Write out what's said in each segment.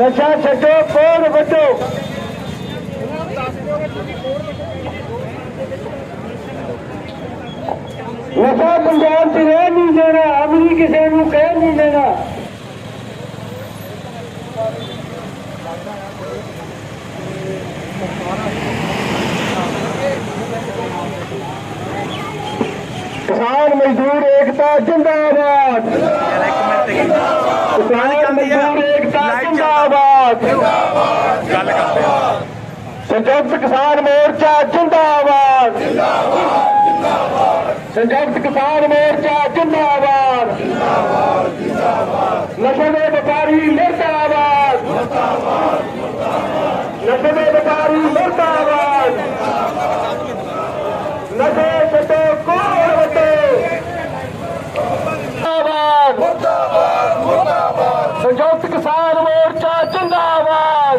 ਨਸ਼ਾ ਛੱਡੋ ਕੋਣ ਵੱਡੋ ਨਸ਼ਾ ਪੰਜਾਬ 'ਚ ਰਹਿ ਨਹੀਂ ਦੇਣਾ ਅਮਰੀ ਕਿਸੇ ਨੂੰ ਕਹਿ ਨਹੀਂ ਦੇਣਾ। ਕਿਸਾਨ ਮਜ਼ਦੂਰ ਏਕਤਾ ਜਿੰਦਾਬਾਦ। ਕਿਸਾਨ ਮਜ਼ਦੂਰ ਏਕਤਾ ਜਿੰਦਾਬਾਦ। ਗੱਲ ਕਰਦੇ ਆ। ਸੰਯੁਕਤ ਕਿਸਾਨ ਮੋਰਚਾ ਜਿੰਦਾਬਾਦ। ਸੰਯੁਕਤ ਕਿਸਾਨ ਮੋਰਚਾ ਜਿੰਦਾਬਾਦ। ਨਸ਼ੇ ਦੇ ਵਪਾਰੀ ਮੁਰਦਾਬਾਦ। ਨਸ਼ੇ ਦੇ ਵਪਾਰੀ ਮੁਰਦਾਬਾਦ ਨਸ਼ੇ ਛੱਡੋ ਕੋਲ ਵੱਟੋ ਮੁਰਦਾਬਾਦ ਸੰਯੁਕਤ ਕਿਸਾਨ ਮੋਰਚਾ ਜਿੰਦਾਬਾਦ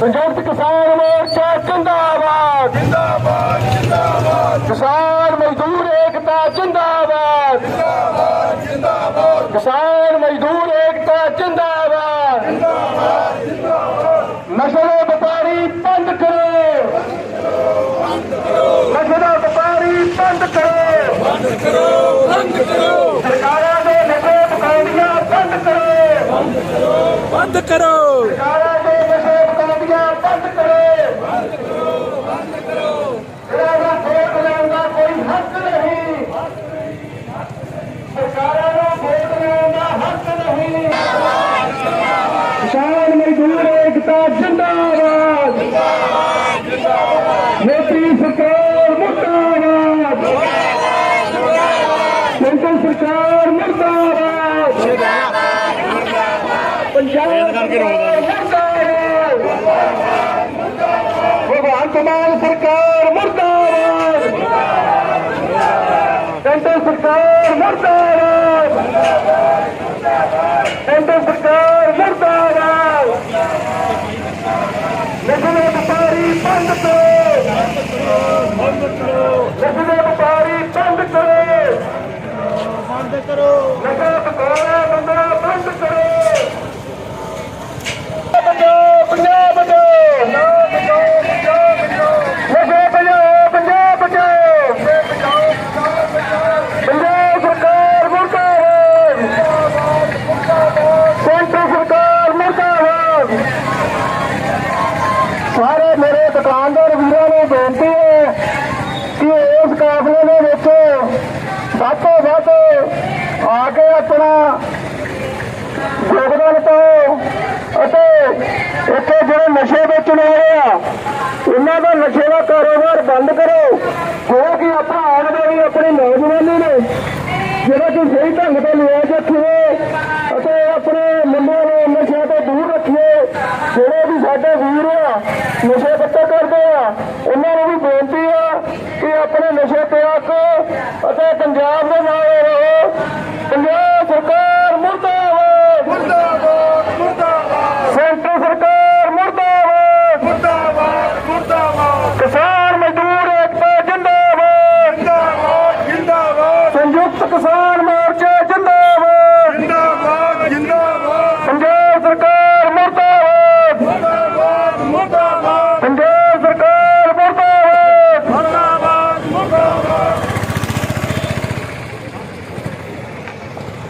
ਸੰਯੁਕਤ ਕਿਸਾਨ ਮੋਰਚਾ ਜਿੰਦਾਬਾਦ ਜਿੰਦਾਬਾਦ ਜਿੰਦਾਬਾਦ ਕਿਸਾਨ ਮਜ਼ਦੂਰ ਏਕਤਾ ਜਿੰਦਾਬਾਦ ਜਿੰਦਾਬਾਦ ਜਿੰਦਾਬਾਦ ਕਿਸਾਨ ਮਜ਼ਦੂਰ ਏਕਤਾ ਜਿੰਦਾਬਾਦ ਜਿੰਦਾਬਾਦ ਜਿੰਦਾਬਾਦ ਨਸ਼ੇ ਦੇ ਵਪਾਰੀ ਬੰਦ ਕਰੋ ਨਸ਼ੇ ਦਾ ਵਪਾਰੀ ਬੰਦ ਕਰੋ ਬੰਦ ਕਰੋ ਬੰਦ ਕਰੋ ਸਰਕਾਰਾਂ ਦੇ ਨਸ਼ੇ ਪਕਾਉਣੀਆਂ ਬੰਦ ਕਰੋ ਬੰਦ ਕਰੋ ਸਰਕਾਰਾਂ ਦੇ ਨਸ਼ੇ ਪਕਾਉਂਦੀਆਂ ਬੰਦ ਕਰੋ ਬੰਦ ਕਰੋ ਬੰਦ ਕਰੋ ਇਹਨਾਂ ਦਾ ਵੋਟ ਲੈਣ ਦਾ ਕੋਈ ਹੱਕ ਨਹੀਂ ਸਰਕਾਰਾਂ ਨੂੰ ਵੋਟ ਲੈਣ ਦਾ ਹੱਕ ਨਹੀਂ ਕਿਸਾਨ ਮਜ਼ਦੂਰ ਏਕਤਾ ਜਿੰਦਾਬਾਦ ਜਿੰਦਾਬਾਦ ਜਿੰਦਾਬਾਦ ਮੋਦੀ ਸਰਕਾਰ ਮੁਰਦਾਬਾਦ ਕੇਂਦਰ ਸਰਕਾਰ ਮੁਰਦਾਬਾਦ ਪੰਜਾਬ ਸਰਕਾਰ ਮੁਰਦਾਬਾਦ ਭਗਵੰਤ ਮਾਨ ਸਰਕਾਰ ਮੁਰਦਾਬਾਦ। ਕੇਂਦਰ ਸਰਕਾਰ ਮੁਰਦਾਬਾਦ। ਕੇਂਦਰ ਸਰਕਾਰ ਮੁਰਦਾਬਾਦ। ਦੇ ਵਪਾਰੀ ਬੰਦ ਕਰੋ। ਨਸ਼ੇ ਦੇ ਵਪਾਰੀ ਬੰਦ ਕਰੋ। ਬੰਦ ਕਰੋ। ਨਸ਼ਾ ਪਕਾਉਣਾ ਬੰਦਣਾ ਬੰਦ ਕਰੋ ਪੰਜਾਬ ਪੰਜਾਬ ਬਚਾਓ ਨਸ਼ੇ ਬਚਾਓ ਪੰਜਾਬ ਬਚਾਓ ਪੰਜਾਬ ਸਰਕਾਰ ਮੁਰਦਾਬਾਦ ਸੈਂਟਰ ਸਰਕਾਰ ਮੁਰਦਾਬਾਦ ਸਾਰੇ ਮੇਰੇ ਦੁਕਾਨਦਾਰ ਵੀਰਾਂ ਨੂੰ ਬੇਨਤੀ ਹੈ ਕਿ ਇਸ ਕਾਫਲੇ ਦੇ ਵਿੱਚ ਵੱਧ ਤੋਂ ਵੱਧ ਆ ਕੇ ਆਪਣਾ ਯੋਗਦਾਨ ਪਾਓ। ਅਤੇ ਇੱਥੇ ਜਿਹੜੇ ਨਸ਼ੇ ਵੇਚਣ ਵਾਲੇ ਆ, ਇਹਨਾਂ ਦਾ ਨਸ਼ੇ ਦਾ ਕਾਰੋਬਾਰ ਬੰਦ ਕਰੋ। ਜੋ ਕਿ ਆਪਣਾ ਆਉਣ ਵਾਲੀ ਆਪਣੀ ਨੌਜਵਾਨੀ ਨੇ ਜਿਹੜਾ ਕਿ ਸਹੀ ਢੰਗ ਤੇ ਲਿਆ ਰੱਖੀਏ ਅਤੇ ਆਪਣੇ ਮੁੰਡਿਆਂ ਨੂੰ ਨਸ਼ਿਆਂ ਤੋਂ ਦੂਰ ਰੱਖੀਏ, ਜਿਹੜੇ ਵੀ ਸਾਡੇ ਵੀਰ ਆ, ਨਸ਼ੇ ਪੱਤੇ ਕਰਦੇ ਆ, ਉਹਨਾਂ ਨੂੰ ਵੀ ਬੇਨਤੀ ਆ ਕਿ ਆਪਣੇ ਨਸ਼ੇ ਤਿਆਗ ਅਤੇ ਪੰਜਾਬ ਦੇ ਨਾਲ ਰਹੋ ਪੰਜਾਬ ਸਰਕਾਰ ਮੁਰਦਾਬਾਦ ਮੁਰਦਾਬਾਦ ਮੁਰਦਾਬਾਦ ਸੈਂਟਰ ਸਰਕਾਰ ਮੁਰਦਾਬਾਦ ਮੁਰਦਾਬਾਦ ਮੁਰਦਾਬਾਦ ਕਿਸਾਨ ਮਜ਼ਦੂਰ ਏਕਤਾ ਜਿੰਦਾਬਾਦ ਜਿੰਦਾਬਾਦ ਜਿੰਦਾਬਾਦ ਸੰਯੁਕਤ ਕਿਸਾਨ ਮੋਰਚਾ ਜਿੰਦਾਬਾਦ ਜਿੰਦਾਬਾਦ ਜਿੰਦਾਬਾਦ ਪੰਜਾਬ ਸਰਕਾਰ ਮੁਰਦਾਬਾਦ ਮੁਰਦਾਬਾਦ ਮੁਰਦਾਬਾਦ ਪੰਜਾਬ ਸਰਕਾਰ ਮੁਰਦਾਬਾਦ ਮੁਰਦਾਬਾਦ ਮੁਰਦਾਬਾਦ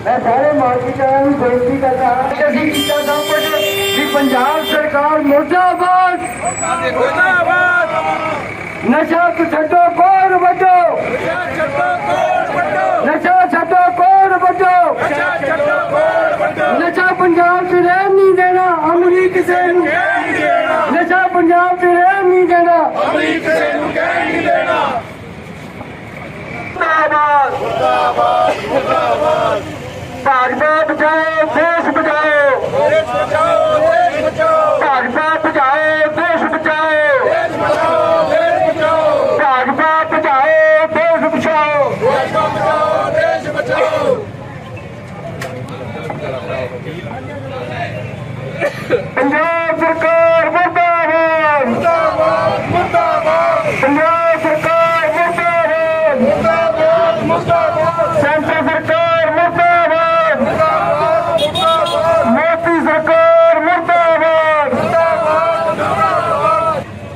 ਮੈਂ ਸਾਰੇ ਮਾਰਕੀਟਾਂ ਨੂੰ ਬੇਨਤੀ ਕਰਦਾ ਹਾਂ ਅਸੀਂ ਕੀਤਾ ਸਭ ਕੁਝ ਵੀ ਪੰਜਾਬ ਸਰਕਾਰ ਮੁਰਦਾਬਾਦ। ਜਿੰਦਾਬਾਦ ਨਸ਼ਾ ਛੱਡੋ, ਕੋਣ ਵੱਡੋ? ਛੱਡੋ ਕੋਲ ਵੱਡੋ ਨਸ਼ਾ ਛੱਡੋ, ਕੋਣ ਵੱਡੋ? ਛੱਡੋ ਕੋਲ ਵੱਡੋ ਨਸ਼ਾ ਪੰਜਾਬ 'ਚ ਰਹਿਣ ਨਹੀਂ ਦੇਣਾ ਅਮਰੀ ਕਿਸੇ ਨੂੰ। ਨਸ਼ਾ ਪੰਜਾਬ 'ਚ ਰਹਿਣ ਨਹੀਂ ਦੇਣਾ। ਅਮਰੀ ਕਿਸੇ ਨੂੰ ਕਹਿ ਨਹੀਂ ਦੇਣਾ ਮੁਰਦਾਬਾਦ ਮੁਰਦਾਬਾਦ ਮੁਰਦਾਬਾਦ। ਭਾਜਪਾ ਬਚਾਓ, ਦੇਸ਼ ਬਚਾਓ। ਦੇਸ਼ ਬਚਾਓ ਦੇਸ਼ ਬਚਾਓ। ਭਾਜਪਾ ਬਚਾਓ, ਦੇਸ਼ ਬਚਾਓ। ਦੇਸ਼ ਬਚਾਓ ਦੇਸ਼ ਬਚਾਓ ਭਾਜਪਾ ਬਚਾਓ ਦੇਸ਼ ਬਚਾਓ ਦੇਸ਼ ਬਚਾਓ ਦੇਸ਼ ਬਚਾਓ ਪੰਜਾਬ ਸਰਕਾਰ ਮੁਰਦਾਬਾਦ। ਮੁਰਦਾਬਾਦ ਮੁਰਦਾਬਾਦ ਪੰਜਾਬ ਸਰਕਾਰ ਮੁਰਦਾਬਾਦ ਮੁਰਦਾਬਾਦ ਮੁਰਦਾਬਾਦ ਸੈਂਟਰ ਸਰਕਾਰ ਮੁਰਦਾਬਾਦ ਮੁਰਦਾਬਾਦ ਮੋਦੀ ਸਰਕਾਰ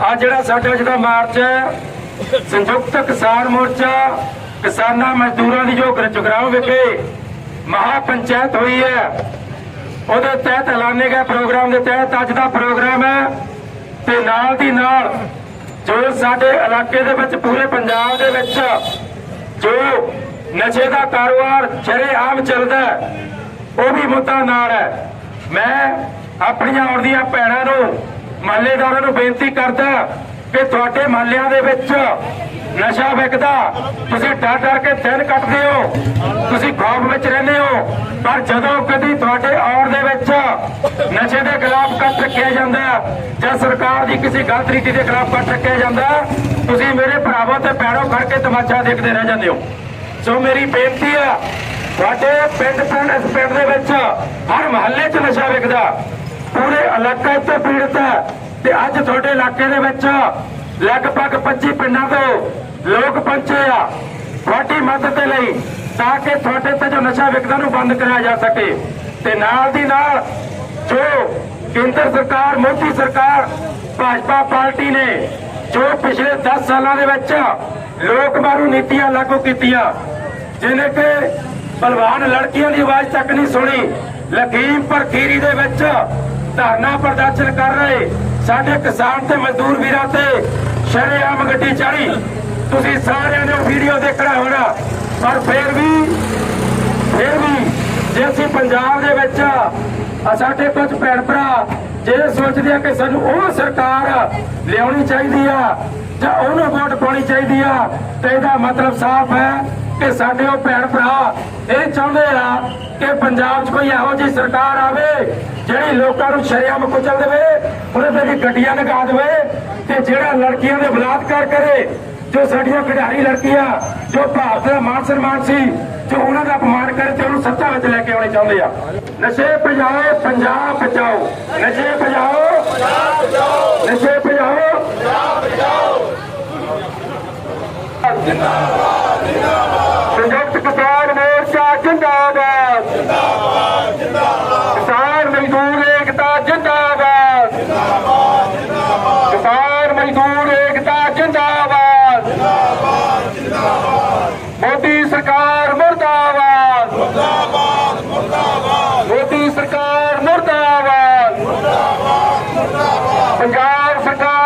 ਆ ਜਿਹੜਾ ਸਾਡਾ ਜਿਹੜਾ ਮਾਰਚ ਹੈ ਸੰਯੁਕਤ ਕਿਸਾਨ ਮੋਰਚਾ ਕਿਸਾਨਾਂ ਮਜ਼ਦੂਰਾਂ ਦੀ ਜੋ ਜਗਰਾਉਂ ਵਿਖੇ ਮਹਾ ਪੰਚਾਇਤ ਹੋਈ ਹੈ ਉਹਦੇ ਤਹਿਤ ਐਲਾਨੇ ਗਏ ਪ੍ਰੋਗਰਾਮ ਦੇ ਤਹਿਤ ਅੱਜ ਦਾ ਪ੍ਰੋਗਰਾਮ ਹੈ ਤੇ ਨਾਲ ਦੀ ਨਾਲ ਜੋ ਸਾਡੇ ਇਲਾਕੇ ਦੇ ਵਿੱਚ ਪੂਰੇ ਪੰਜਾਬ ਦੇ ਵਿੱਚ ਜੋ ਨਸ਼ੇ ਦਾ ਕਾਰੋਬਾਰ ਸ਼ਰੇਆਮ ਚੱਲਦਾ ਹੈ, ਉਹ ਵੀ ਮੁੱਦਾ ਨਾਲ ਹੈ। ਮੈਂ ਆਪਣੀਆਂ ਆਉਂਦੀਆਂ ਭੈਣਾਂ ਨੂੰ ਮਹੱਲੇਦਾਰਾਂ ਨੂੰ ਬੇਨਤੀ ਕਰਦਾ ਕਿ ਤੁਹਾਡੇ ਮਹੱਲਿਆਂ ਦੇ ਵਿੱਚ ਨਸ਼ਾ ਵਿਕਦਾ ਤੁਸੀਂ ਡਰ ਡਰ ਕੇ ਦਿਨ ਕੱਟਦੇ ਹੋ, ਤੁਸੀਂ ਖੌਫ ਵਿੱਚ ਰਹਿੰਦੇ ਹੋ, ਪਰ ਜਦੋਂ ਕਦੀ ਤੁਹਾਡੇ ਆਉਣ ਦੇ ਵਿੱਚ ਨਸ਼ੇ ਦੇ ਖਿਲਾਫ ਕੱਟ ਰੱਖਿਆ ਜਾਂਦਾ, ਜਾਂ ਸਰਕਾਰ ਦੀ ਕਿਸੇ ਗਲਤ ਨੀਤੀ ਦੇ ਖਿਲਾਫ ਕੱਟ ਰੱਖਿਆ ਜਾਂਦਾ, ਤੁਸੀਂ ਮੇਰੇ ਭਰਾਵਾਂ ਤੇ ਪੈਰੋਂ ਖੜ ਕੇ ਤਮਾਸ਼ਾ ਦੇਖਦੇ ਰਹਿ ਜਾਂਦੇ ਹੋ। ਸੋ ਮੇਰੀ ਬੇਨਤੀ ਆ, ਤੁਹਾਡੇ ਪਿੰਡ ਪਿੰਡ, ਇਸ ਪਿੰਡ ਦੇ ਵਿੱਚ ਹਰ ਮਹੱਲੇ 'ਚ ਨਸ਼ਾ ਵਿਕਦਾ ਪੂਰੇ ਇਲਾਕਾ ਤੇ ਪੀੜਤ ਹੈ। ਤੇ ਅੱਜ ਤੁਹਾਡੇ ਇਲਾਕੇ ਦੇ ਵਿੱਚ ਲਗਭਗ 25 ਪਿੰਡਾਂ ਤੋਂ ਲੋਕ ਪਹੁੰਚੇ ਆ। ਤੁਹਾਡੀ ਮਦਦ ਦੇ ਲਈ ਤਾਂ ਕਿ ਤੁਹਾਡੇ ਤੇ ਜੋ ਨਸ਼ਾ ਵਿਕਦਾ ਨੂੰ ਬੰਦ ਕਰਾਇਆ ਜਾ ਸਕੇ। ਤੇ ਨਾਲ ਦੀ ਨਾਲ ਜੋ ਕੇਂਦਰ ਸਰਕਾਰ, ਮੋਦੀ ਸਰਕਾਰ, ਭਾਜਪਾ ਪਾਰਟੀ ਨੇ ਜੋ ਪਿਛਲੇ 10 ਸਾਲਾਂ ਦੇ ਵਿੱਚ ਲੋਕ ਮਾਰੂ ਨੀਤੀਆਂ ਲਾਗੂ ਕੀਤੀਆਂ ਜਿਹਨੇ ਕਿ ਬਲਵਾਨ ਲੜਕੀਆਂ ਦੀ ਆਵਾਜ਼ ਤੱਕ ਨਹੀਂ ਸੁਣੀ ਲਖੀਮਪੁਰ ਖੀਰੀ ਦੇ ਵਿੱਚ ਧਰਨਾ ਪ੍ਰਦਰਸ਼ਨ ਕਰ ਰਹੇ ਸਾਡੇ ਕਿਸਾਨ ਤੇ ਮਜ਼ਦੂਰ ਵੀਰਾਂ ਤੇ ਸ਼ਰੇਆਮ ਗੱਡੀ ਚੜੀ ਤੁਸੀਂ ਸਾਰਿਆਂ ਨੇ ਵੀਡੀਓ ਦੇਖਣਾ ਹੋਣਾ। ਪਰ ਫਿਰ ਵੀ ਫਿਰ ਵੀ ਜੇ ਅਸੀਂ ਪੰਜਾਬ ਦੇ ਵਿੱਚ ਸਾਡੇ ਕੁਝ ਭੈਣ ਭਰਾ ਜੇ ਸੋਚਦੇ ਆ ਕਿ ਸਾਨੂੰ ਉਹ ਸਰਕਾਰ ਲਿਆਉਣੀ ਚਾਹੀਦੀ ਆ ਜਾਂ ਉਹਨੂੰ ਵੋਟ ਪਾਉਣੀ ਚਾਹੀਦੀ ਆ, ਤੇ ਇਹਦਾ ਮਤਲਬ ਸਾਫ਼ ਹੈ ਕਿ ਸਾਡੇ ਉਹ ਭੈਣ ਭਰਾ ਇਹ ਚਾਹੁੰਦੇ ਆ ਕਿ ਪੰਜਾਬ 'ਚ ਕੋਈ ਇਹੋ ਜਿਹੀ ਸਰਕਾਰ ਆਵੇ ਜਿਹੜੀ ਲੋਕਾਂ ਨੂੰ ਸ਼ਰੇਆਮ ਕੁਚਲ ਦੇਵੇ, ਉਹਦੇ ਤੇ ਗੱਡੀਆਂ ਲਗਾ ਦੇਵੇ ਤੇ ਜਿਹੜਾ ਲੜਕੀਆਂ ਦੇ ਬਲਾਤਕਾਰ ਕਰੇ, ਜੋ ਸਾਡੀਆਂ ਖਿਡਾਰੀ ਲੜਕੀਆਂ, ਜੋ ਭਾਰਤ ਦਾ ਮਾਨ ਸਨਮਾਨ ਸੀ, ਜੋ ਉਹਨਾਂ ਦਾ ਅਪਮਾਨ ਕਰੇ ਤੇ ਉਹਨੂੰ ਸੱਤਾ ਵਿੱਚ ਲੈ ਕੇ ਆਉਣੇ ਚਾਹੁੰਦੇ ਆ। ਨਸ਼ੇ ਭਜਾਓ, ਪੰਜਾਬ ਬਚਾਓ। ਨਸ਼ੇ ਭਜਾਓ ਨਸ਼ੇ ਭਜਾਓ ਸੰਯੁਕਤ ਕਿਸਾਨ ਮੋਰਚਾ ਜਿੰਦਾਬਾਦ ਕਿਸਾਨ ਮਜ਼ਦੂਰ ਏਕਤਾ ਜਿੰਦਾਬਾਦ ਕਿਸਾਨ ਮਜ਼ਦੂਰ ਏਕਤਾ ਜਿੰਦਾਬਾਦ ਮੋਦੀ ਸਰਕਾਰ ਮੁਰਦਾਬਾਦ ਮੋਦੀ ਸਰਕਾਰ ਮੁਰਦਾਬਾਦ ਪੰਜਾਬ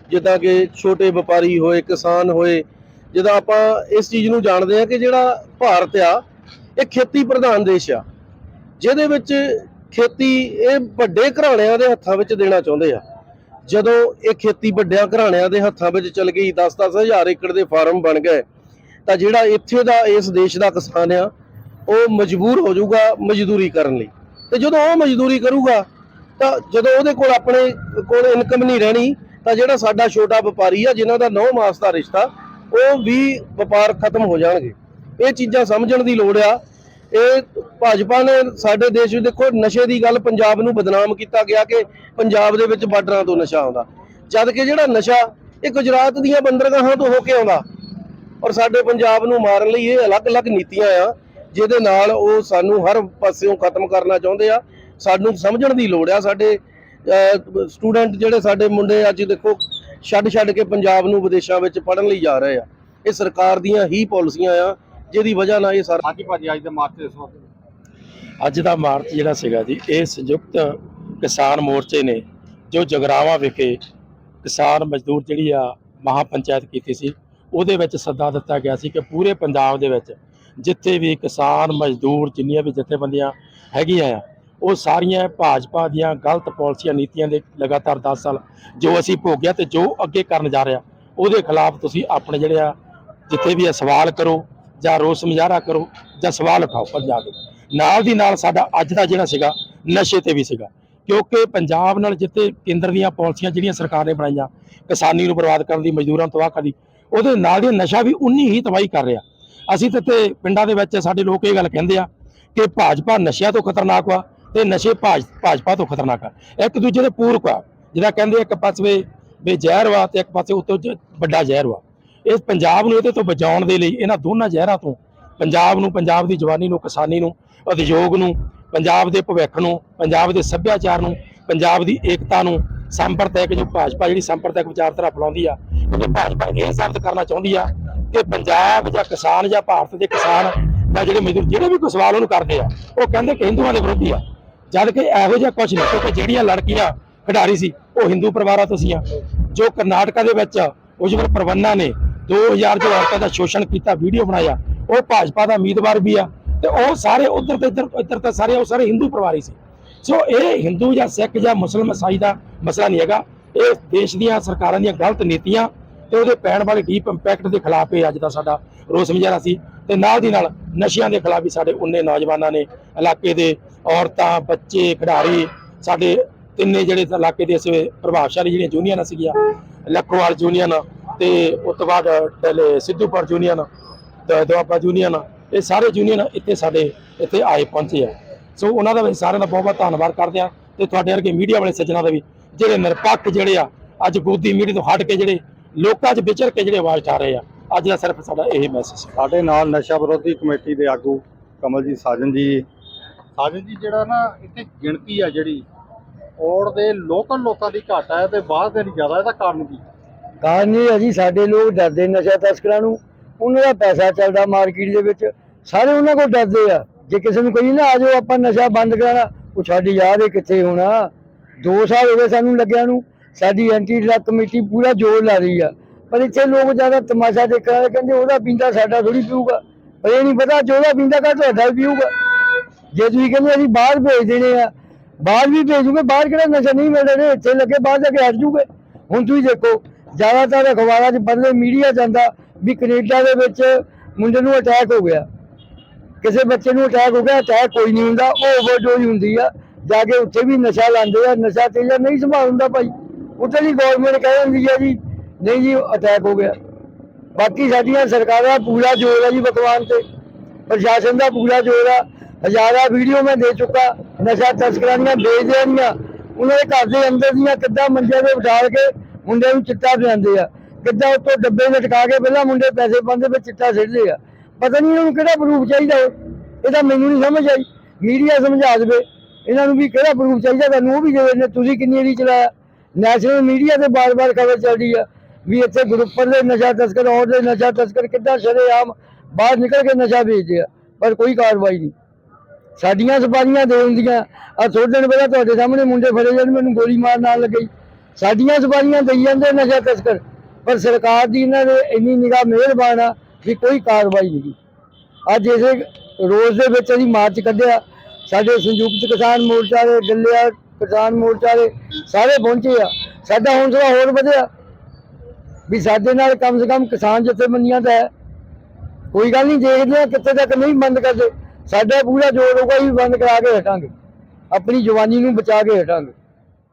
ਜਿੱਦਾਂ ਕਿ ਛੋਟੇ ਵਪਾਰੀ ਹੋਏ, ਕਿਸਾਨ ਹੋਏ, ਜਿੱਦਾਂ ਆਪਾਂ ਇਸ ਚੀਜ਼ ਨੂੰ ਜਾਣਦੇ ਹਾਂ ਕਿ ਜਿਹੜਾ ਭਾਰਤ ਆ, ਇਹ ਖੇਤੀ ਪ੍ਰਧਾਨ ਦੇਸ਼ ਆ, ਜਿਹਦੇ ਵਿੱਚ ਖੇਤੀ ਇਹ ਵੱਡੇ ਘਰਾਣਿਆਂ ਦੇ ਹੱਥਾਂ ਵਿੱਚ ਦੇਣਾ ਚਾਹੁੰਦੇ ਆ। ਜਦੋਂ ਇਹ ਖੇਤੀ ਵੱਡਿਆਂ ਘਰਾਣਿਆਂ ਦੇ ਹੱਥਾਂ ਵਿੱਚ ਚਲ ਗਈ 10-10 ਹਜ਼ਾਰ ਏਕੜ ਦੇ ਫਾਰਮ ਬਣ ਗਏ, ਤਾਂ ਜਿਹੜਾ ਇੱਥੇ ਦਾ, ਇਸ ਦੇਸ਼ ਦਾ ਕਿਸਾਨ ਆ, ਉਹ ਮਜਬੂਰ ਹੋ ਜਾਊਗਾ ਮਜ਼ਦੂਰੀ ਕਰਨ ਲਈ। ਤੇ ਜਦੋਂ ਉਹ ਮਜ਼ਦੂਰੀ ਕਰੂਗਾ, ਤਾਂ ਜਦੋਂ ਉਹਦੇ ਕੋਲ ਆਪਣੇ ਕੋਲ ਇਨਕਮ ਨਹੀਂ ਰਹਿਣੀ, ਤਾਂ ਜਿਹੜਾ ਸਾਡਾ ਛੋਟਾ ਵਪਾਰੀ ਆ, ਜਿਨ੍ਹਾਂ ਦਾ 9 ਮਾਸ ਦਾ ਰਿਸ਼ਤਾ, ਉਹ ਵੀ ਵਪਾਰ ਖਤਮ ਹੋ ਜਾਣਗੇ। ਇਹ ਚੀਜ਼ਾਂ ਸਮਝਣ ਦੀ ਲੋੜ ਆ। ਇਹ ਭਾਜਪਾ ਨੇ ਸਾਡੇ ਦੇਸ਼ ਵਿੱਚ ਦੇਖੋ, ਨਸ਼ੇ ਦੀ ਗੱਲ ਪੰਜਾਬ ਨੂੰ ਬਦਨਾਮ ਕੀਤਾ ਗਿਆ ਕਿ ਪੰਜਾਬ ਦੇ ਵਿੱਚ ਬਾਰਡਰਾਂ ਤੋਂ ਨਸ਼ਾ ਆਉਂਦਾ। ਜਦ ਕਿ ਜਿਹੜਾ ਨਸ਼ਾ, ਇਹ ਗੁਜਰਾਤ ਦੀਆਂ ਬੰਦਰਗਾਹਾਂ ਤੋਂ ਹੋ ਕੇ ਆਉਂਦਾ। ਔਰ ਸਾਡੇ ਪੰਜਾਬ ਨੂੰ ਮਾਰਨ ਲਈ ਇਹ ਅਲੱਗ-ਅਲੱਗ ਨੀਤੀਆਂ ਆ। ਜਿਹਦੇ ਨਾਲ ਉਹ ਸਾਨੂੰ ਹਰ ਪਾਸਿਓਂ ਖਤਮ ਕਰਨਾ ਚਾਹੁੰਦੇ ਆ। ਸਾਨੂੰ ਸਮਝਣ ਦੀ ਲੋੜ ਆ। ਸਾਡੇ ਸਟੂਡੈਂਟ ਜਿਹੜੇ ਸਾਡੇ ਮੁੰਡੇ ਅੱਜ ਦੇਖੋ ਛੱਡ-ਛੱਡ ਕੇ ਪੰਜਾਬ ਨੂੰ ਵਿਦੇਸ਼ਾਂ ਵਿੱਚ ਪੜ੍ਹਨ ਲਈ ਜਾ ਰਹੇ ਆ। ਇਹ ਸਰਕਾਰ ਦੀਆਂ ਹੀ ਪਾਲਿਸੀਆਂ ਆ ਜਿਹਦੀ ਵਜ੍ਹਾ ਨਾਲ ਇਹ ਸਾਰਾ ਹਾਂਜੀ ਭਾਜੀ ਅੱਜ ਦੇ ਮਾਰਚ ਦੇ ਸੰਬੰਧ ਅੱਜ ਦਾ ਮਾਰਚ ਜਿਹੜਾ ਸੀਗਾ ਜੀ ਇਹ ਸੰਯੁਕਤ ਕਿਸਾਨ ਮੋਰਚੇ ਨੇ ਜੋ ਜਗਰਾਵਾਂ ਵਿਖੇ ਕਿਸਾਨ ਮਜ਼ਦੂਰ ਜਿਹੜੀ ਆ ਮਹਾ ਪੰਚਾਇਤ ਕੀਤੀ ਸੀ ਉਹਦੇ ਵਿੱਚ ਸੱਦਾ ਦਿੱਤਾ ਗਿਆ ਸੀ ਕਿ ਪੂਰੇ ਪੰਜਾਬ ਦੇ ਵਿੱਚ ਜਿੱਥੇ ਵੀ ਕਿਸਾਨ ਮਜ਼ਦੂਰ ਜਿੰਨੀਆਂ ਵੀ ਜਥੇਬੰਦੀਆਂ ਹੈਗੀਆਂ ਆ, ਉਹ ਸਾਰੀਆਂ ਭਾਜਪਾ ਦੀਆਂ ਗਲਤ ਪਾਲਿਸੀਆਂ ਨੀਤੀਆਂ ਦੇ ਲਗਾਤਾਰ 10 ਸਾਲ ਜੋ ਅਸੀਂ ਭੋਗਿਆ ਤੇ ਜੋ ਅੱਗੇ ਕਰਨ ਜਾ ਰਿਹਾ, ਉਹਦੇ ਖਿਲਾਫ ਤੁਸੀਂ ਆਪਣੇ ਜਿਹੜੇ ਆ, ਜਿੱਥੇ ਵੀ ਇਹ ਸਵਾਲ ਕਰੋ ਜਾਂ ਰੋਸ ਮੁਜ਼ਾਹਰਾ ਕਰੋ ਜਾਂ ਸਵਾਲ ਉਠਾਓ ਪੰਜਾਬ ਦੇ ਨਾਲ ਦੀ ਨਾਲ ਸਾਡਾ ਅੱਜ ਦਾ ਜਿਹੜਾ ਸੀਗਾ, ਨਸ਼ੇ ਤੇ ਵੀ ਸੀਗਾ। ਕਿਉਂਕਿ ਪੰਜਾਬ ਨਾਲ ਜਿੱਥੇ ਕੇਂਦਰ ਦੀਆਂ ਪਾਲਿਸੀਆਂ ਜਿਹੜੀਆਂ ਸਰਕਾਰ ਨੇ ਬਣਾਈਆਂ, ਕਿਸਾਨੀ ਨੂੰ ਬਰਬਾਦ ਕਰਨ ਦੀ, ਮਜ਼ਦੂਰਾਂ ਨੂੰ ਤਬਾਹ ਕਰਨ ਦੀ, ਉਹਦੇ ਨਾਲ ਦੀ ਨਸ਼ਾ ਵੀ ਉਨੀ ਹੀ ਤਬਾਹੀ ਕਰ ਰਿਹਾ। ਅਸੀਂ ਤੇ ਇੱਥੇ ਪਿੰਡਾਂ ਦੇ ਵਿੱਚ ਸਾਡੇ ਲੋਕ ਇਹ ਗੱਲ ਕਹਿੰਦੇ ਆ ਕਿ ਭਾਜਪਾ ਨਸ਼ਿਆਂ ਤੋਂ ਖਤਰਨਾਕ ਵਾ ਤੇ ਨਸ਼ੇ ਭਾਜ, ਭਾਜਪਾ ਤੋਂ ਖਤਰਨਾਕ ਆ। ਇੱਕ ਦੂਜੇ ਦੇ ਪੂਰਕ ਆ। ਜਿਹੜਾ ਕਹਿੰਦੇ ਇੱਕ ਪਾਸੇ ਵੀ ਜ਼ਹਿਰ ਵਾ ਤੇ ਇੱਕ ਪਾਸੇ ਉੱਤੋਂ ਜ- ਵੱਡਾ ਜ਼ਹਿਰ ਵਾ। ਇਸ ਪੰਜਾਬ ਨੂੰ ਇਹਦੇ ਤੋਂ ਬਚਾਉਣ ਦੇ ਲਈ ਇਹਨਾਂ ਦੋਨਾਂ ਜ਼ਹਿਰਾਂ ਤੋਂ, ਪੰਜਾਬ ਨੂੰ, ਪੰਜਾਬ ਦੀ ਜਵਾਨੀ ਨੂੰ, ਕਿਸਾਨੀ ਨੂੰ, ਉਦਯੋਗ ਨੂੰ, ਪੰਜਾਬ ਦੇ ਭਵਿੱਖ ਨੂੰ, ਪੰਜਾਬ ਦੇ ਸੱਭਿਆਚਾਰ ਨੂੰ, ਪੰਜਾਬ ਦੀ ਏਕਤਾ ਨੂੰ ਸੰਪਰਦਾਇਕ ਜੋ ਭਾਜਪਾ ਜਿਹੜੀ ਸੰਪਰਦਾਇਕ ਵਿਚਾਰਧਾਰਾ ਫੈਲਾਉਂਦੀ ਆ, ਕਿਉਂਕਿ ਭਾਜਪਾ ਇਹ ਸਾਬਤ ਕਰਨਾ ਚਾਹੁੰਦੀ ਆ ਕਿ ਪੰਜਾਬ ਜਾਂ ਕਿਸਾਨ ਜਾਂ ਭਾਰਤ ਦੇ ਕਿਸਾਨ ਜਾਂ ਜਿਹੜੇ ਮਜ਼ਦੂਰ, ਜਿਹੜੇ ਵੀ ਕੋਈ ਸਵਾਲ ਉਹਨੂੰ ਕਰਦੇ ਆ, ਉਹ ਕਹਿੰਦੇ ਕਿ ਹਿੰਦੂਆਂ ਦੇ ਵਿਰੋਧੀ ਆ। ਜਦ ਕਿ ਇਹੋ ਜਿਹਾ ਕੁਝ ਨਹੀਂ, ਕਿਉਂਕਿ ਜਿਹੜੀਆਂ ਲੜਕੀਆਂ ਖਿਡਾਰੀ ਸੀ, ਉਹ ਹਿੰਦੂ ਪਰਿਵਾਰਾਂ ਤੋਂ ਸੀਆਂ। ਜੋ ਕਰਨਾਟਕਾ ਦੇ ਵਿੱਚ ਉਜਵਲ ਪ੍ਰਵੰਨਾ ਨੇ 2000 ਜੋ ਔਰਤਾਂ ਦਾ ਸ਼ੋਸ਼ਣ ਕੀਤਾ, ਵੀਡੀਓ ਬਣਾਇਆ, ਉਹ ਭਾਜਪਾ ਦਾ ਉਮੀਦਵਾਰ ਵੀ ਆ, ਤੇ ਉਹ ਸਾਰੇ ਉਧਰ ਤੇ ਇੱਧਰ ਇੱਧਰ ਤਾਂ ਸਾਰੇ, ਉਹ ਸਾਰੇ ਹਿੰਦੂ ਪਰਿਵਾਰ ਹੀ ਸੀ। ਸੋ ਇਹ ਹਿੰਦੂ ਜਾਂ ਸਿੱਖ ਜਾਂ ਮੁਸਲਮਾਨ ਇਸਾਈ ਦਾ ਮਸਲਾ ਨਹੀਂ ਹੈਗਾ। ਇਹ ਦੇਸ਼ ਦੀਆਂ ਸਰਕਾਰਾਂ ਦੀਆਂ ਗਲਤ ਨੀਤੀਆਂ ਤੇ ਉਹਦੇ ਪੈਣ ਵਾਲੇ ਡੀਪ ਇੰਪੈਕਟ ਦੇ ਖਿਲਾਫ ਇਹ ਅੱਜ ਦਾ ਸਾਡਾ ਰੋਸ ਮੁਜ਼ਾਹਰਾ ਸੀ ਤੇ ਨਾਲ ਦੀ ਨਾਲ ਨਸ਼ਿਆਂ ਦੇ ਖਿਲਾਫ ਵੀ ਸਾਡੇ ਉਨੇ ਨੌਜਵਾਨਾਂ ਨੇ ਇਲਾਕੇ ਦੇ ਔਰਤਾਂ, ਬੱਚੇ, ਖਿਡਾਰੀ, ਸਾਡੇ ਤਿੰਨੇ ਜਿਹੜੇ ਇਲਾਕੇ ਦੇ ਇਸ ਪ੍ਰਭਾਵਸ਼ਾਲੀ ਜਿਹੜੀਆਂ ਯੂਨੀਅਨਾਂ ਸੀਗੀਆਂ, ਲੱਖੋਵਾਲ ਯੂਨੀਅਨ ਤੇ ਉਸ ਤੋਂ ਬਾਅਦ ਪਹਿਲੇ ਸਿੱਧੂਪੁਰ ਯੂਨੀਅਨ ਤੇ ਦੁਆਬਾ ਯੂਨੀਅਨ ਇਹ ਸਾਰੇ ਯੂਨੀਅਨ ਇੱਥੇ ਸਾਡੇ ਇੱਥੇ ਆਏ ਪਹੁੰਚੇ ਆ। ਸੋ ਉਹਨਾਂ ਦਾ ਵੀ ਸਾਰਿਆਂ ਦਾ ਬਹੁਤ ਬਹੁਤ ਧੰਨਵਾਦ ਕਰਦੇ ਆ ਤੇ ਤੁਹਾਡੇ ਵਰਗੇ ਮੀਡੀਆ ਵਾਲੇ ਸੱਜਣਾ ਦਾ ਵੀ ਜਿਹੜੇ ਨਿਰਪੱਖ ਜਿਹੜੇ ਆ, ਅੱਜ ਗੋਦੀ ਮੀਡੀਆ ਤੋਂ ਹਟ ਕੇ ਜਿਹੜੇ ਲੋਕਾਂ 'ਚ ਵਿਚਰ ਕੇ ਜਿਹੜੇ ਆਵਾਜ਼ ਉਠਾ ਰਹੇ ਆ ਅੱਜ ਦਾ ਸਿਰਫ ਸਾਡਾ ਇਹ ਮੈਸੇਜ ਸਾਡੇ ਨਾਲ ਨਸ਼ਾ ਵਿਰੋਧੀ ਕਮੇਟੀ ਦੇ ਆਗੂ ਕਮਲਜੀਤ ਸਾਜਨ ਜੀ। ਸਾਜਨ ਜੀ ਜਿਹੜਾ ਨਾ ਇੱਥੇ ਗਿਣਤੀ ਆ ਜਿਹੜੀ ਔੜ ਦੇ ਲੋਕਲ ਲੋਕਾਂ ਦੀ ਘੱਟ ਹੈ ਤੇ ਬਾਹਰ ਦੇ ਨਹੀਂ ਜ਼ਿਆਦਾ ਇਹਦਾ ਕਾਰਨ ਕੀ? ਕਾਰਨ ਇਹ ਹੈ ਜੀ ਸਾਡੇ ਲੋਕ ਡਰਦੇ ਨਸ਼ਾ ਤਸਕਰਾਂ ਨੂੰ ਉਹਨਾਂ ਦਾ ਪੈਸਾ ਚੱਲਦਾ ਮਾਰਕੀਟ ਦੇ ਵਿੱਚ ਸਾਰੇ ਉਹਨਾਂ ਕੋਲ ਡਰਦੇ ਆ। ਜੇ ਕਿਸੇ ਨੂੰ ਕਹੀ ਨਾ ਆ ਜਾਓ ਆਪਾਂ ਨਸ਼ਾ ਬੰਦ ਕਰਾਣਾ ਉਹ ਸਾਡੀ ਯਾਦ ਹੈ ਕਿੱਥੇ ਹੋਣਾ। 2 ਸਾਲ ਹੋ ਗਏ ਸਾਨੂੰ ਲੱਗਿਆ ਨੂੰ ਸਾਡੀ ਐਂਟੀ ਡਰਗ ਕਮੇਟੀ ਪੂਰਾ ਜ਼ੋਰ ਲਾ ਰਹੀ ਆ। ਪਰ ਇੱਥੇ ਲੋਕ ਜ਼ਿਆਦਾ ਤਮਾਸ਼ਾ ਦੇਖਣ ਵਾਲੇ ਕਹਿੰਦੇ ਉਹਦਾ ਪੀਂਦਾ ਸਾਡਾ ਥੋੜੀ ਪੀਊਗਾ। ਪਰ ਇਹ ਨਹੀਂ ਪਤਾ ਜੋ ਉਹਦਾ ਪੀਂਦਾ ਕਾ ਤੁਹਾਡਾ ਵੀ ਪੀਊਗਾ। ਜੇ ਤੁਸੀਂ ਕਹਿੰਦੇ ਅਸੀਂ ਬਾਹਰ ਭੇਜ ਦੇਣੇ ਆ, ਬਾਹਰ ਵੀ ਭੇਜੂਗੇ, ਬਾਹਰ ਕਿਹੜਾ ਨਸ਼ਾ ਨਹੀਂ ਮਿਲ ਰਹੇ, ਇੱਥੇ ਲੱਗੇ ਬਾਹਰ ਜਾ ਕੇ ਹਟ ਜੂਗੇ। ਹੁਣ ਤੁਸੀਂ ਦੇਖੋ, ਜ਼ਿਆਦਾਤਰ ਅਖਬਾਰਾਂ 'ਚ ਬਦਲੇ ਮੀਡੀਆ ਜਾਂਦਾ ਵੀ ਕੈਨੇਡਾ ਦੇ ਵਿੱਚ ਮੁੰਡੇ ਨੂੰ ਅਟੈਕ ਹੋ ਗਿਆ। ਕਿਸੇ ਬੱਚੇ ਨੂੰ ਅਟੈਕ ਹੋ ਗਿਆ ਅਟੈਕ ਕੋਈ ਨਹੀਂ ਹੁੰਦਾ, ਉਹ ਓਵਰਡੋਜ਼ ਹੁੰਦੀ ਆ। ਜਾ ਕੇ ਉੱਥੇ ਵੀ ਨਸ਼ਾ ਲਾਉਂਦੇ ਆ, ਨਸ਼ਾ ਤੇ ਨਹੀਂ ਸੰਭਾਲ ਹੁੰਦਾ ਭਾਈ। ਉੱਥੇ ਦੀ ਗਵਰਨਮੈਂਟ ਕਹਿ ਦਿੰਦੀ ਹੈ ਜੀ ਨਹੀਂ ਜੀ ਅਟੈਕ ਹੋ ਗਿਆ। ਬਾਕੀ ਸਾਡੀਆਂ ਸਰਕਾਰਾਂ ਦਾ ਪੂਰਾ ਜ਼ੋਰ ਹੈ ਜੀ ਭਗਵਾਨ ਤੇ। ਪ੍ਰਸ਼ਾਸਨ ਦਾ ਪੂਰਾ ਜ਼ੋਰ ਆ। ਹਜ਼ਾਰਾਂ ਵੀਡੀਓ ਮੈਂ ਦੇ ਚੁੱਕਾ। ਨਸ਼ਾ ਤਸਕਰਾਂ ਦੀਆਂ ਵੇਚ ਦੇਣੀਆਂ ਉਹਨਾਂ ਦੇ ਘਰ ਦੇ ਅੰਦਰ ਦੀਆਂ ਕਿੱਦਾਂ ਮੰਜੇ ਤੇ ਬਿਠਾ ਕੇ ਮੁੰਡੇ ਨੂੰ ਚਿੱਟਾ ਪਿਆਉਂਦੇ ਆ। ਕਿੱਦਾਂ ਉੱਤੋਂ ਡੱਬੇ ਲਟਕਾ ਕੇ ਪਹਿਲਾਂ ਮੁੰਡੇ ਪੈਸੇ ਪਾਉਂਦੇ ਵਿੱਚ ਚਿੱਟਾ ਸਿੱਟਦੇ ਆ। ਪਤਾ ਨਹੀਂ ਇਹਨਾਂ ਨੂੰ ਕਿਹੜਾ ਪ੍ਰੂਫ ਚਾਹੀਦਾ ਹੋ ਇਹ ਤਾਂ ਮੈਨੂੰ ਨਹੀਂ ਸਮਝ ਆਈ। ਮੀਡੀਆ ਸਮਝਾ ਦੇਵੇ। ਇਹਨਾਂ ਨੂੰ ਵੀ ਕਿਹੜਾ ਪ੍ਰੂਫ ਚਾਹੀਦਾ ਤੁਹਾਨੂੰ? ਉਹ ਵੀ ਦੇ ਦਿੰਦੇ ਤੁਸੀਂ ਕਿੰਨੀ ਵਾਰੀ ਚਲਾਇਆ? ਨੈਸ਼ਨਲ ਮੀਡੀਆ ਤੇ ਬਾਰ-ਬਾਰ ਖਬਰ ਚੱਲ ਰਹੀ ਆ ਵੀ ਇੱਥੇ ਗਰੁੱਪਰ ਦੇ ਨਸ਼ਾ ਤਸਕਰ ਔਰ ਦੇ ਨਸ਼ਾ ਤਸਕਰ ਕਿੱਦਾਂ ਸ਼ਰੇਆਮ ਬਾਹਰ ਨਿਕਲ ਕੇ ਨਸ਼ਾ ਵੇਚਦੇ ਆ, ਪਰ ਕੋਈ ਕਾਰਵਾਈ ਨਹੀਂ। ਸਾਡੀਆਂ ਸਪਾਰੀਆਂ ਦੇ ਹੁੰਦੀਆਂ ਆ ਥੋੜੇ ਦਿਨ ਪਹਿਲਾਂ ਤੁਹਾਡੇ ਸਾਹਮਣੇ ਮੁੰਡੇ ਫੜੇ ਜਾਣ ਮੈਨੂੰ ਗੋਲੀ ਮਾਰ ਨਾਲ ਲੱਗੀ ਸਾਡੀਆਂ ਸਪਾਰੀਆਂ ਦੇਈ ਜਾਂਦੇ ਨਸ਼ਾ ਤਸਕਰ, ਪਰ ਸਰਕਾਰ ਦੀ ਇਹਨਾਂ ਦੇ ਇੰਨੀ ਨਿਗਾਹ ਮਿਹਰਬਾਨ ਆ ਵੀ ਕੋਈ ਕਾਰਵਾਈ ਨਹੀਂ। ਅੱਜ ਇਸੇ ਰੋਜ਼ ਦੇ ਵਿੱਚ ਅਸੀਂ ਮਾਰਚ ਕੱਢਿਆ, ਸਾਡੇ ਸੰਯੁਕਤ ਕਿਸਾਨ ਮੋਰਚਾ ਦੇ ਗੱਲਿਆ ਕਿਸਾਨ ਮੋਰਚਾ ਦੇ ਸਾਰੇ ਪਹੁੰਚੇ ਆ। ਸਾਡਾ ਹੌਸਲਾ ਹੋਰ ਵਧਿਆ। ਵੀ ਸਾਡੇ ਨਾਲ ਕਮ ਸੇ ਕਮ ਕਿਸਾਨ ਜਥੇਬੰਦੀਆਂ ਦਾ ਹੈ। ਕੋਈ ਗੱਲ ਨਹੀਂ, ਦੇਖਦੇ ਆ ਕਿੱਥੇ ਤੱਕ ਨਹੀਂ ਬੰਦ ਕਰਦੇ। ਸਾਡਾ ਪੂਰਾ ਜੋਰ ਹੋਊਗਾ ਵੀ ਬੰਦ ਕਰਾ ਕੇ ਹਟਾਂਗੇ। ਆਪਣੀ ਜਵਾਨੀ ਨੂੰ ਬਚਾ ਕੇ ਹਟਾਂਗੇ।